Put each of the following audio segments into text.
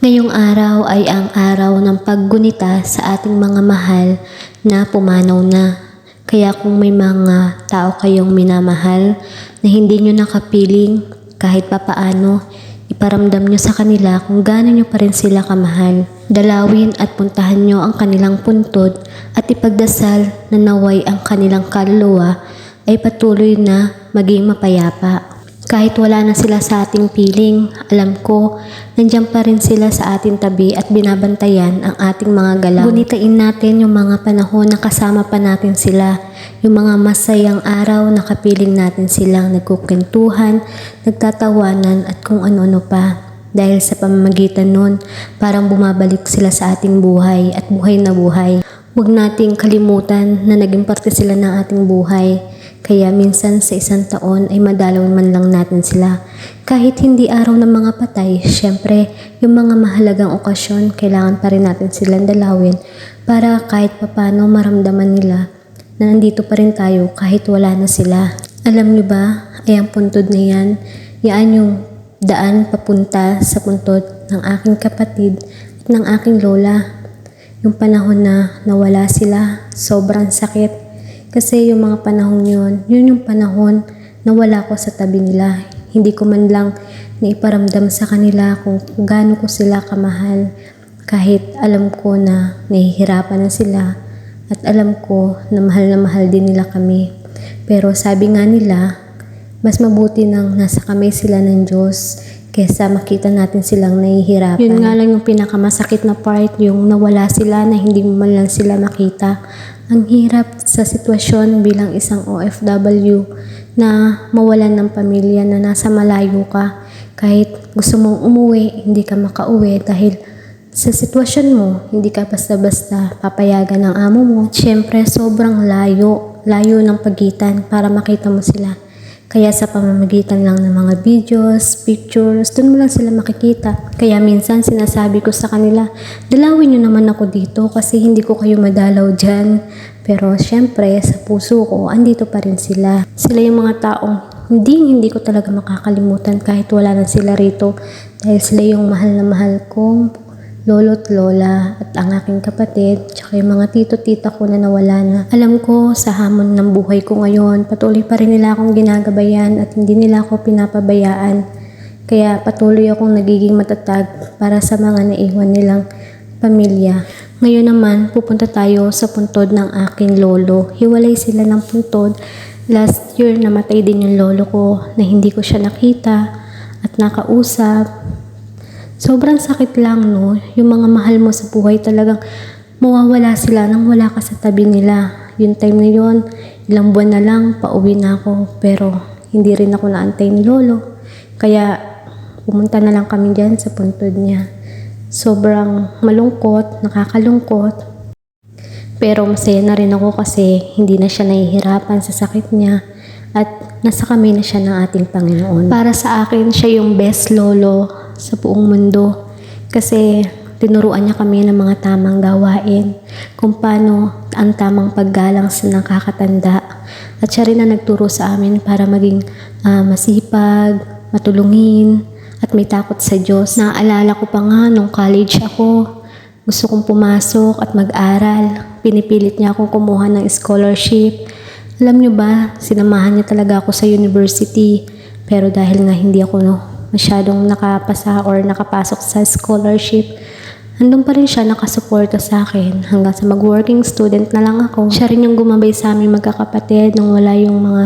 Ngayong araw ay ang araw ng paggunita sa ating mga mahal na pumanaw na. Kaya kung may mga tao kayong minamahal na hindi nyo nakapiling kahit papaano, iparamdam nyo sa kanila kung gaano nyo pa rin sila kamahal. Dalawin at puntahan nyo ang kanilang puntod at ipagdasal na naway ang kanilang kaluluwa ay patuloy na maging mapayapa. Kahit wala na sila sa ating piling, alam ko, nandiyan pa rin sila sa ating tabi at binabantayan ang ating mga galaw. Gunitain natin yung mga panahon na kasama pa natin sila, yung mga masayang araw na kapiling natin silang nagkukwentuhan, nagtatawanan at kung ano-ano pa. Dahil sa pamamagitan nun, parang bumabalik sila sa ating buhay at buhay na buhay. Huwag nating kalimutan na naging parte sila ng ating buhay. Kaya minsan sa isang taon ay madalaw man lang natin sila. Kahit hindi araw ng mga patay, syempre yung mga mahalagang okasyon, kailangan pa rin natin silang dalawin para kahit papano maramdaman nila na nandito pa rin tayo kahit wala na sila. Alam nyo ba, ay ang puntod na yan, yan yung daan papunta sa puntod ng aking kapatid at ng aking lola. Yung panahon na nawala sila, sobrang sakit. Kasi yung mga panahon yun, yun yung panahon na wala ko sa tabi nila. Hindi ko man lang naiparamdam sa kanila kung gaano ko sila kamahal. Kahit alam ko na nahihirapan na sila at alam ko na mahal na mahal din nila kami. Pero sabi nga nila, mas mabuti nang nasa kamay sila ng Diyos kesa makita natin silang nahihirapan. Yun nga lang yung pinakamasakit na part, yung nawala sila na hindi mo man lang sila makita. Ang hirap sa sitwasyon bilang isang OFW na mawalan ng pamilya na nasa malayo ka. Kahit gusto mong umuwi, hindi ka makauwi dahil sa sitwasyon mo, hindi ka basta-basta papayagan ng amo mo. Siyempre, sobrang layo, layo ng pagitan para makita mo sila. Kaya sa pamamagitan lang ng mga videos, pictures, doon mo lang sila makikita. Kaya minsan sinasabi ko sa kanila, dalawin nyo naman ako dito kasi hindi ko kayo madalaw dyan. Pero syempre, sa puso ko, andito pa rin sila. Sila yung mga taong hindi hindi ko talaga makakalimutan kahit wala na sila rito. Dahil sila yung mahal na mahal kong lolo't lola at ang aking kapatid, tsaka yung mga tito-tita ko na nawala na. Alam ko sa hamon ng buhay ko ngayon, patuloy pa rin nila akong ginagabayan at hindi nila ako pinapabayaan. Kaya patuloy akong nagiging matatag para sa mga naiwan nilang pamilya. Ngayon naman, pupunta tayo sa puntod ng aking lolo. Hiwalay sila ng puntod. Last year, namatay din yung lolo ko na hindi ko siya nakita at nakausap. Sobrang sakit lang, no? Yung mga mahal mo sa buhay talagang mawawala sila nang wala ka sa tabi nila. Yung time na yun, ilang buwan na lang, pauwi na ako. Pero hindi rin ako naantay ni Lolo. Kaya pumunta na lang kami dyan sa puntod niya. Sobrang malungkot, nakakalungkot. Pero masaya na rin ako kasi hindi na siya nahihirapan sa sakit niya at nasa kami na siya ng ating Panginoon. Para sa akin, siya yung best lolo sa buong mundo. Kasi tinuruan niya kami ng mga tamang gawain, kung paano ang tamang paggalang sa nakakatanda. At siya rin na nagturo sa amin para maging ah, masipag, matulungin, at may takot sa Diyos. Naaalala ko pa nga nung college ako, gusto kong pumasok at mag-aral. Pinipilit niya akong kumuha ng scholarship. Alam niyo ba, sinamahan niya talaga ako sa university. Pero dahil nga hindi ako no, masyadong nakapasa or nakapasok sa scholarship, andun pa rin siya nakasuporta sa akin hanggang sa mag-working student na lang ako. Siya rin yung gumabay sa amin magkakapatid nung wala yung mga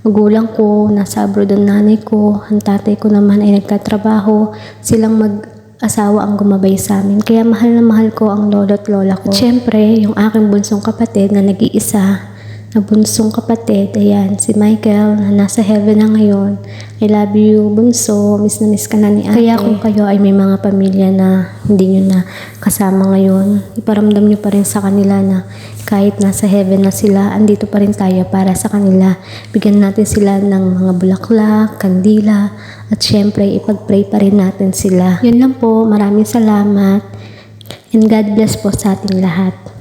magulang ko, nasa abroad ang nanay ko, ang tatay ko naman ay nagtatrabaho. Silang mag-asawa ang gumabay sa amin. Kaya mahal na mahal ko ang lolo't lola ko. At syempre, yung aking bunsong kapatid na nag-iisa, na bunsong kapatid, ayan, si Michael na nasa heaven na ngayon. I love you, bunso, miss na miss ka na ni ate. Kaya kung kayo ay may mga pamilya na hindi nyo na kasama ngayon, iparamdam nyo pa rin sa kanila na kahit nasa heaven na sila, andito pa rin tayo para sa kanila. Bigyan natin sila ng mga bulaklak, kandila, at syempre ipag-pray pa rin natin sila. Yun lang po, maraming salamat. And God bless po sa ating lahat.